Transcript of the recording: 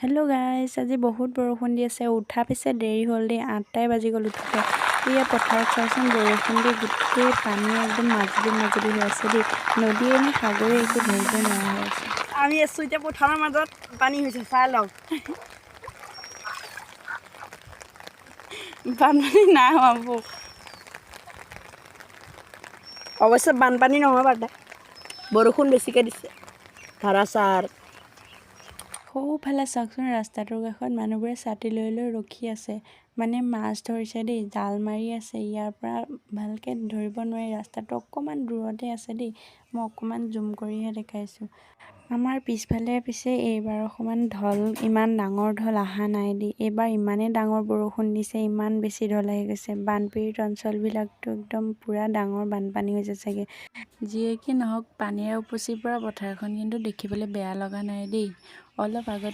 Hello guys আজি বহুত বৰষুণ দি আছে উঠা পিছে দেৰি হ'ল দেই, আঠটাই বাজি গ'ল উঠোতে। এয়া পথাৰত চাওকচোন বৰষুণ দি গোটেই পানী একদম মাজুলী মাজুলী হৈ আছে দেই। নদীয়ে নে সাগৰে একো ধৰিব নোৱাৰা হৈ আছে। আমি আছোঁ এতিয়া পথাৰৰ মাজত, পানী হৈছে, চাই লওক বানপানী নাই হোৱা অৱশ্যে বানপানী নহয় বাৰু বৰষুণ বেছিকৈ দিছে। ধাৰাচাৰ সৌফালে চাওকচোন ৰাস্তাটোৰ কাষত মানুহবোৰে ছাতি লৈ লৈ ৰখি আছে। মানে মাছ ধৰিছে দেই জাল মাৰি আছে ইয়াৰ পৰা ভালকৈ ধৰিব নোৱাৰি ৰাস্তাটো অকণমান দূৰতে আছে দেই মই অকণমান জুম কৰিহে দেখাইছোঁ। আমাৰ পিছফালে পিছে এইবাৰ অকণমান ঢল ইমান ডাঙৰ ঢল অহা নাই দেই এইবাৰ ইমানেই ডাঙৰ বৰষুণ দিছে ইমান বেছি ঢল আহি গৈছে বানপীড়িত অঞ্চলবিলাকতো একদম পূৰা ডাঙৰ বানপানী হৈছে চাগে। যিয়ে কি নহওক পানীৰে উপচি পৰা পথাৰখন কিন্তু দেখিবলৈ বেয়া লগা নাই দেই অলপ আগত